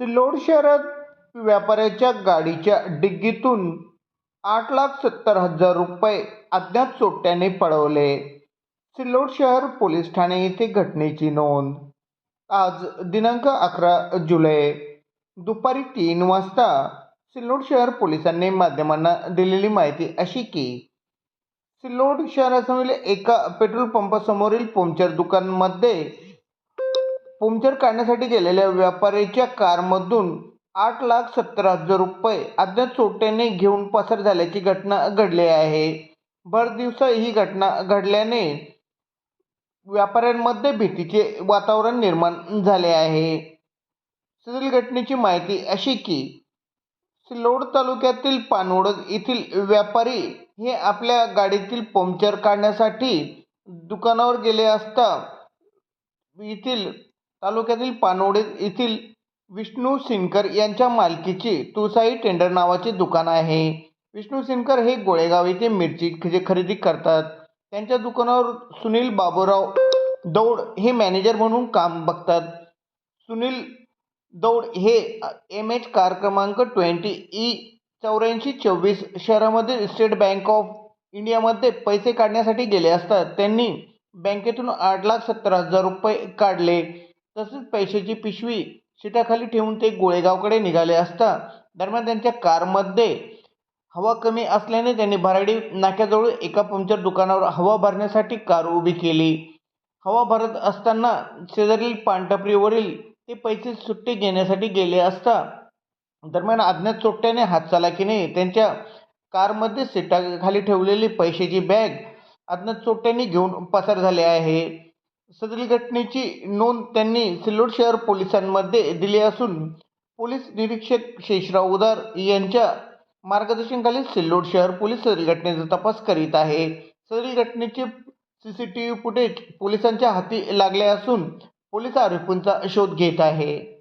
सिल्लोड शहरात व्यापाऱ्याच्या गाडीच्या डिग्गीतून आठ लाख सत्तर हजार रुपये अज्ञात चोट्याने पळवले. सिल्लोड शहर पोलीस ठाणे येथे घटनेची नोंद. आज दिनांक अकरा जुलै दुपारी तीन वाजता सिल्लोड शहर पोलिसांनी माध्यमांना दिलेली माहिती अशी की सिल्लोड शहरासमोरील एका पेट्रोल पंपासमोरील पंक्चर दुकानमध्ये पंक्चर काढण्यासाठी गेलेल्या व्यापाऱ्याच्या कारमधून आठ लाख सत्तर हजार रुपये अज्ञात चोट्याने घेऊन पसार झाल्याची घटना घडली आहे. भर दिवसा ही घटना घडल्याने व्यापाऱ्यांमध्ये भीतीचे वातावरण निर्माण झाले आहे. सदरील घटनेची माहिती अशी की सिल्लोड तालुक्यातील पानवड येथील व्यापारी हे आपल्या गाडीतील पंक्चर काढण्यासाठी दुकानावर गेले असता येथील तालुक्यातील पानोडे येथील विष्णू सिनकर यांच्या मालकीचे तुळसाई टेंडर नावाचे दुकान आहे. विष्णू सिनकर हे गोळेगाव येथे मिरची जे खरेदी करतात. त्यांच्या दुकानावर सुनील बाबूराव दौड हे मॅनेजर म्हणून काम बघतात. सुनील दौड हे एम एच कार क्रमांक ट्वेंटी ई चौऱ्याऐंशी चोवीस शहरामध्ये स्टेट बँक ऑफ इंडियामध्ये पैसे काढण्यासाठी गेले असतात. त्यांनी बँकेतून आठ लाख सत्तर हजार रुपये काढले. तसेच पैशाची पिशवी शिटाखाली ठेवून ते गोळेगावकडे निघाले असता दरम्यान त्यांच्या कारमध्ये हवा कमी असल्याने त्यांनी भराडी नाक्याजवळ एका पंक्चर दुकानावर हवा भरण्यासाठी कार उभी केली. हवा भरत असताना शेजारील पानटपरीवरील ते पैसे सुट्टे घेण्यासाठी गेले असता दरम्यान अज्ञात चोरट्याने हातचालाकीने त्यांच्या कारमध्ये सीटाखाली ठेवलेली पैशाची बॅग अज्ञात चोट्ट्यांनी घेऊन पसार झाले आहे. सदरील घटनेची नोंद त्यांनी सिल्लोड शहर पोलिसांमध्ये दिली असून पोलीस निरीक्षक शेषराव उदार यांच्या मार्गदर्शनाखाली सिल्लोड शहर पोलीस सदरील घटनेचा तपास करीत आहे. सदरील घटनेचे C C T V footage पोलिसांच्या हाती लागले असून पोलीस आरोपींचा शोध घेत आहे.